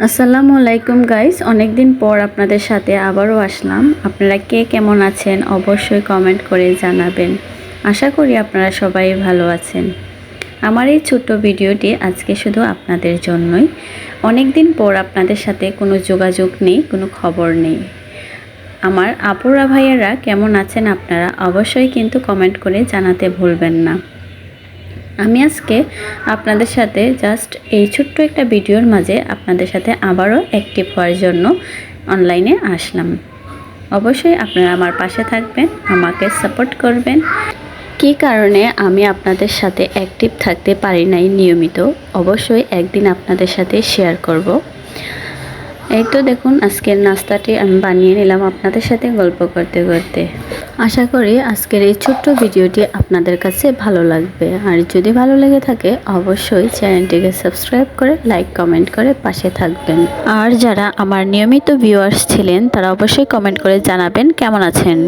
আসসালামু আলাইকুম গাইস অনেকদিন পর আপনাদের সাথে আবারও আসলাম। আপনারা কে কেমন আছেন অবশ্যই কমেন্ট করে জানাবেন। আশা করি আপনারা সবাই ভালো আছেন। আমার এই ছোট্ট ভিডিওটি আজকে শুধু আপনাদের জন্যই। অনেক দিন পর আপনাদের সাথে কোনো যোগাযোগ নেই, কোনো খবর নেই। আমার আপুরা ভাইয়েরা কেমন আছেন আপনারা অবশ্যই কিন্তু কমেন্ট করে জানাতে ভুলবেন না। আমি আজকে আপনাদের সাথে জাস্ট এই ছোট্ট একটা ভিডিওর মাঝে আপনাদের সাথে আবারও অ্যাক্টিভ হওয়ার জন্য অনলাইনে আসলাম। অবশ্যই আপনারা আমার পাশে থাকবেন, আমাকে সাপোর্ট করবেন। কি কারণে আমি আপনাদের সাথে অ্যাক্টিভ থাকতে পারি নাই নিয়মিত? অবশ্যই একদিন আপনাদের সাথে শেয়ার করব। এই তো দেখুন, আজকের নাস্তাটি আমি বানিয়ে নিলাম আপনাদের সাথে গল্প করতে করতে। আশা করি আজকের এই ছোট্ট ভিডিওটি আপনাদের কাছে ভালো লাগবে। আর যদি ভালো লেগে থাকে, অবশ্যই চ্যানেলটিকে সাবস্ক্রাইব করে, লাইক, কমেন্ট করে পাশে থাকবেন। আর যারা আমার নিয়মিত ভিউয়ার্স ছিলেন, তারা অবশ্যই কমেন্ট করে জানাবেন কেমন আছেন।